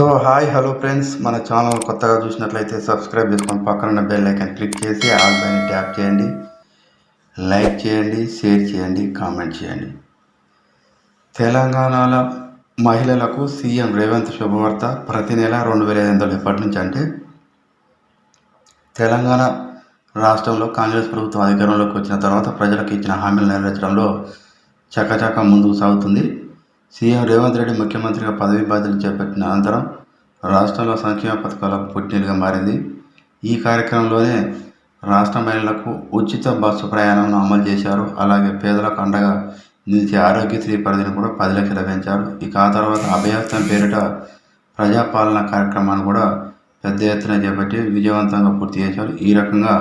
So hi hello friends. మన channel కొత్తగా చూసినట్లయితే సబ్స్క్రైబ్ చేసుకొని పక్కన బెల్ ఐకన్ క్లిక్ చేసి ఆల్ పైన ట్యాప్ చేయండి. లైక్ చేయండి షేర్ చేయండి కామెంట్ చేయండి. తెలంగాణలో మహిళలకు సీఎం రేవంత్ శుభవార్త. ప్రతి నెల రెండు వేల ఐదు వందలు ఎప్పటి నుంచి అంటే తెలంగాణ రాష్ట్రంలో కాంగ్రెస్ ప్రభుత్వం అధికారంలోకి వచ్చిన తర్వాత ప్రజలకు ఇచ్చిన హామీలు నెరవేర్చడంలో చకచక ముందుకు సాగుతుంది. సీఎం రేవంత్ రెడ్డి ముఖ్యమంత్రిగా పదవి బాధ్యతలు చేపట్టిన అనంతరం రాష్ట్రంలో సంక్షేమ పథకాలకు పుట్టినగా మారింది. ఈ కార్యక్రమంలోనే రాష్ట్ర మహిళలకు ఉచిత బస్సు ప్రయాణం అమలు చేశారు. అలాగే పేదలకు అండగా నిలిచే ఆరోగ్యశ్రీ పరిధిని కూడా పది లక్షలు పెంచారు. ఇక ఆ తర్వాత అభయహస్తం పేరిట ప్రజాపాలన కార్యక్రమాన్ని కూడా పెద్ద ఎత్తున చేపట్టి విజయవంతంగా పూర్తి చేశారు. ఈ రకంగా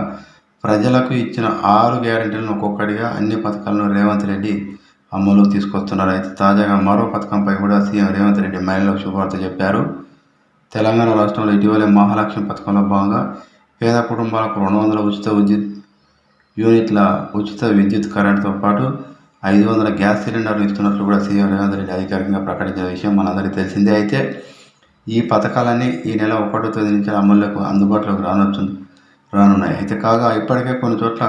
ప్రజలకు ఇచ్చిన ఆరు గ్యారెంటీలను ఒక్కొక్కటిగా అన్ని పథకాలను రేవంత్ రెడ్డి అమలు తీసుకొస్తున్నారు. అయితే తాజాగా మరో పథకంపై కూడా సీఎం రేవంత్ రెడ్డి మహిళలకు శుభవార్త చెప్పారు. తెలంగాణ రాష్ట్రంలో ఇటీవలే మహాలక్ష్మి పథకంలో భాగంగా పేద కుటుంబాలకు రెండు వందల ఉచిత విద్యుత్ యూనిట్ల ఉచిత విద్యుత్ కరెంటుతో పాటు ఐదు వందల గ్యాస్ సిలిండర్లు ఇస్తున్నట్లు కూడా సీఎం రేవంత్ రెడ్డి అధికారికంగా ప్రకటించిన విషయం మనందరికీ తెలిసిందే. అయితే ఈ పథకాలన్నీ ఈ నెల ఒకటో తేదీ నుంచి అమలులకు అందుబాటులోకి రానొచ్చు రానున్నాయి. అయితే కాగా ఇప్పటికే కొన్ని చోట్ల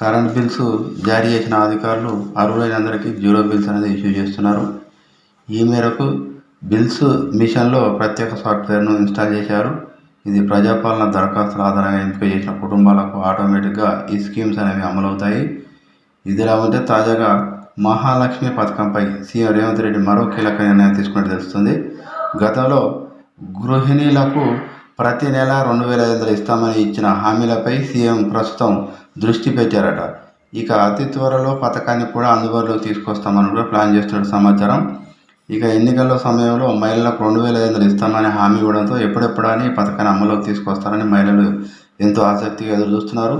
కరెంట్ బిల్స్ జారీ చేసిన అధికారులు అర్హులైన అందరికీ జీరో బిల్స్ అనేది ఇష్యూ చేస్తున్నారు. ఈ మేరకు బిల్స్ మిషన్లో ప్రత్యేక సాఫ్ట్వేర్ను ఇన్స్టాల్ చేశారు. ఇది ప్రజాపాలన దరఖాస్తుల ఆధారంగా ఎంపిక చేసిన కుటుంబాలకు ఆటోమేటిక్గా ఈ స్కీమ్స్ అనేవి అమలవుతాయి. ఇదిలా ఉంటే తాజాగా మహాలక్ష్మి పథకంపై సీఎం రేవంత్ రెడ్డి మరో కీలక నిర్ణయం తీసుకున్నట్టు తెలుస్తుంది. గతంలో గృహిణీలకు ప్రతి నెల రెండు వేల ఐదు వందలు ఇస్తామని ఇచ్చిన హామీలపై సీఎం ప్రస్తుతం దృష్టి పెట్టారట. ఇక అతి త్వరలో పథకాన్ని కూడా అందుబాటులోకి తీసుకొస్తామని కూడా ప్లాన్ చేస్తున్న సమాచారం. ఇక ఎన్నికల సమయంలో మహిళలకు రెండు వేల ఐదు వందలు ఇస్తామని హామీ ఇవ్వడంతో ఎప్పుడెప్పుడని ఈ పథకాన్ని అమలులోకి తీసుకొస్తారని మహిళలు ఎంతో ఆసక్తిగా ఎదురు చూస్తున్నారు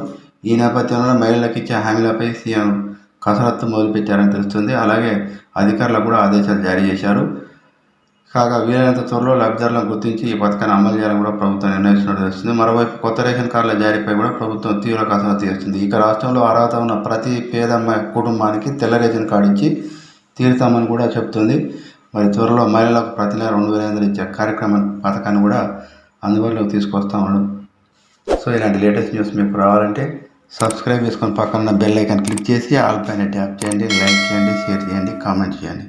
ఈ నేపథ్యంలో మహిళలకు ఇచ్చే హామీలపై సీఎం కసరత్తు మొదలుపెట్టారని తెలుస్తుంది. అలాగే అధికారులకు కూడా ఆదేశాలు జారీ చేశారు. కాగా వీలైనంత త్వరలో లబ్ధిదారులను గుర్తించి ఈ పథకాన్ని అమలు చేయాలని కూడా ప్రభుత్వం నిర్ణయిస్తున్నట్టు తెలుస్తుంది మరోవైపు కొత్త రేషన్ కార్డుల జారీపై కూడా ప్రభుత్వం తీవ్ర కసరత్తు చేస్తుంది. ఇక రాష్ట్రంలో అర్హత ఉన్న ప్రతి పేద కుటుంబానికి తెల్ల రేషన్ కార్డు ఇచ్చి తీరుతామని కూడా చెప్తుంది మరి త్వరలో మహిళలకు ప్రతి నెల రెండు వేల ఐదు ఇచ్చే కార్యక్రమం పథకాన్ని కూడా అందుబాటులోకి తీసుకొస్తా ఉన్నాడు. సో ఇలాంటి లేటెస్ట్ న్యూస్ మీకు రావాలంటే సబ్స్క్రైబ్ చేసుకొని పక్కన బెల్ ఐకాన్ క్లిక్ చేసి ఆల్ పైన ట్యాప్ చేయండి లైక్ చేయండి షేర్ చేయండి కామెంట్ చేయండి.